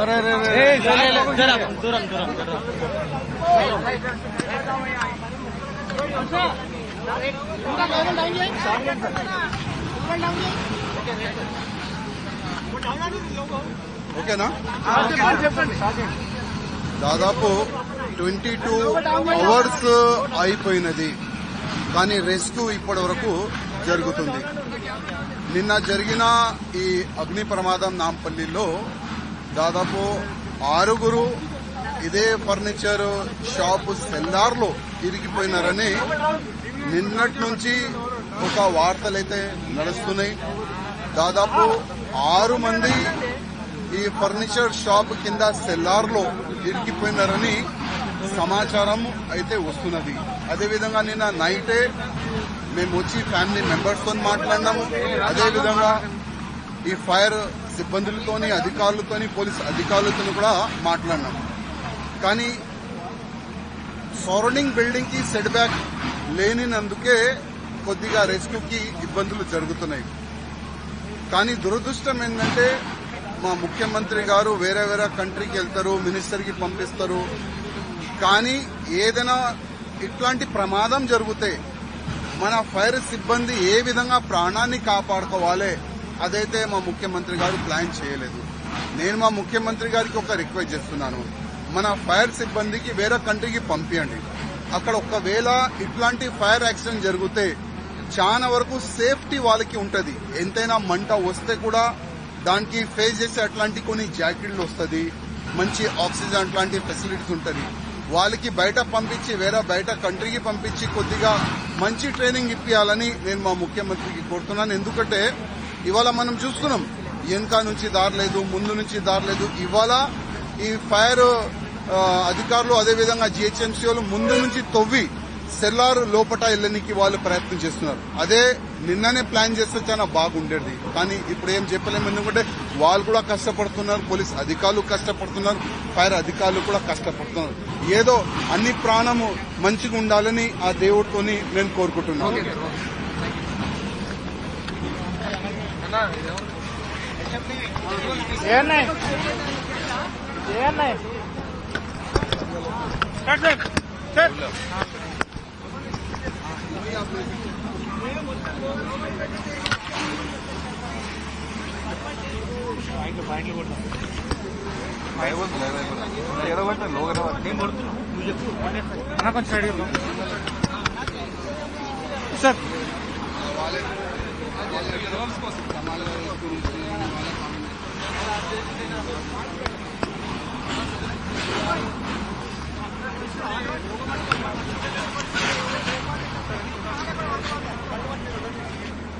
అరే దూరం దూరం ఓకేనా? దాదాపు ట్వంటీ టూ అవర్స్ అయిపోయినది. కానీ రెస్క్యూ ఇప్పటి వరకు జరుగుతుంది. నిన్న జరిగిన ఈ అగ్ని ప్రమాదం నాంపల్లిలో దాదాపు ఆరుగురు ఇదే ఫర్నిచర్ షాప్ సెల్లార్లో ఇరిగిపోయినారని నిన్నటి నుంచి ఒక వార్తలైతే నడుస్తున్నాయి. దాదాపు ఆరు మంది ఈ ఫర్నిచర్ షాప్ కింద సెల్లార్లో ఇరికిపోయినారని సమాచారం అయితే వస్తున్నది. అదేవిధంగా నిన్న నైటే మేము వచ్చి ఫ్యామిలీ మెంబర్స్తో మాట్లాడినాము అదేవిధంగా ఈ ఫైర్ సిబ్బందులతోని అధికారులతోని పోలీస్ అధికారులతో కూడా మాట్లాడినాము కానీ సరౌండింగ్ బిల్డింగ్కి సెట్ బ్యాక్ లేనినందుకే కొద్దిగా రెస్క్యూకి ఇబ్బందులు జరుగుతున్నాయి. కానీ దురదృష్టం ఏంటంటే మా ముఖ్యమంత్రి గారు వేరే వేరే కంట్రీకి వెళ్తారు మినిస్టర్కి పంపిస్తారు. కానీ ఏదైనా ఇట్లాంటి ప్రమాదం జరిగితే మన ఫైర్ సిబ్బంది ఏ విధంగా ప్రాణాన్ని కాపాడుకోవాలి అదైతే మా ముఖ్యమంత్రి గారు ప్లాన్ చేయలేదు. నేను మా ముఖ్యమంత్రి గారికి ఒక రిక్వెస్ట్ చేస్తున్నాను. మన ఫైర్ సిబ్బందికి వేరే కంట్రీకి పంపించండి అక్కడ ఒకవేళ ఇట్లాంటి ఫైర్ యాక్సిడెంట్ జరిగితే చాలా వరకు సేఫ్టీ వాళ్ళకి ఉంటుంది. ఎంతైనా మంట వస్తే కూడా దానికి ఫేస్ చేసే అట్లాంటి కొన్ని జాకెట్లు వస్తుంది మంచి ఆక్సిజన్ అట్లాంటి ఫెసిలిటీస్ ఉంటుంది. వాళ్ళకి బయట పంపించి వేరే బయట కంట్రీకి పంపించి కొద్దిగా మంచి ట్రైనింగ్ ఇప్పించాలని నేను మా ముఖ్యమంత్రికి కోరుతున్నాను. ఎందుకంటే ఇవాళ మనం చూస్తున్నాం వెనక నుంచి దారలేదు ముందు నుంచి దారలేదు ఇవాళ ఈ ఫైర్ అధికారులు అదేవిధంగా జిహెచ్ఎంసీ వాళ్ళు ముందు నుంచి తవ్వి సెల్లార్ లోపట వెళ్ళనికి వాళ్ళు ప్రయత్నం చేస్తున్నారు. అదే నిన్ననే ప్లాన్ చేస్తే చాలా బాగుండేది. కానీ ఇప్పుడు ఏం చెప్పలేము. ఎందుకంటే వాళ్ళు కూడా కష్టపడుతున్నారు పోలీస్ అధికారులు కష్టపడుతున్నారు ఫైర్ అధికారులు కూడా కష్టపడుతున్నారు. ఏదో అన్ని ప్రాణము మంచిగా ఉండాలని ఆ దేవుడితోని నేను కోరుకుంటున్నాను. ఏదో ఒకటి లోగర్ అన్న కొంచెం సైడ్ సార్ కోసం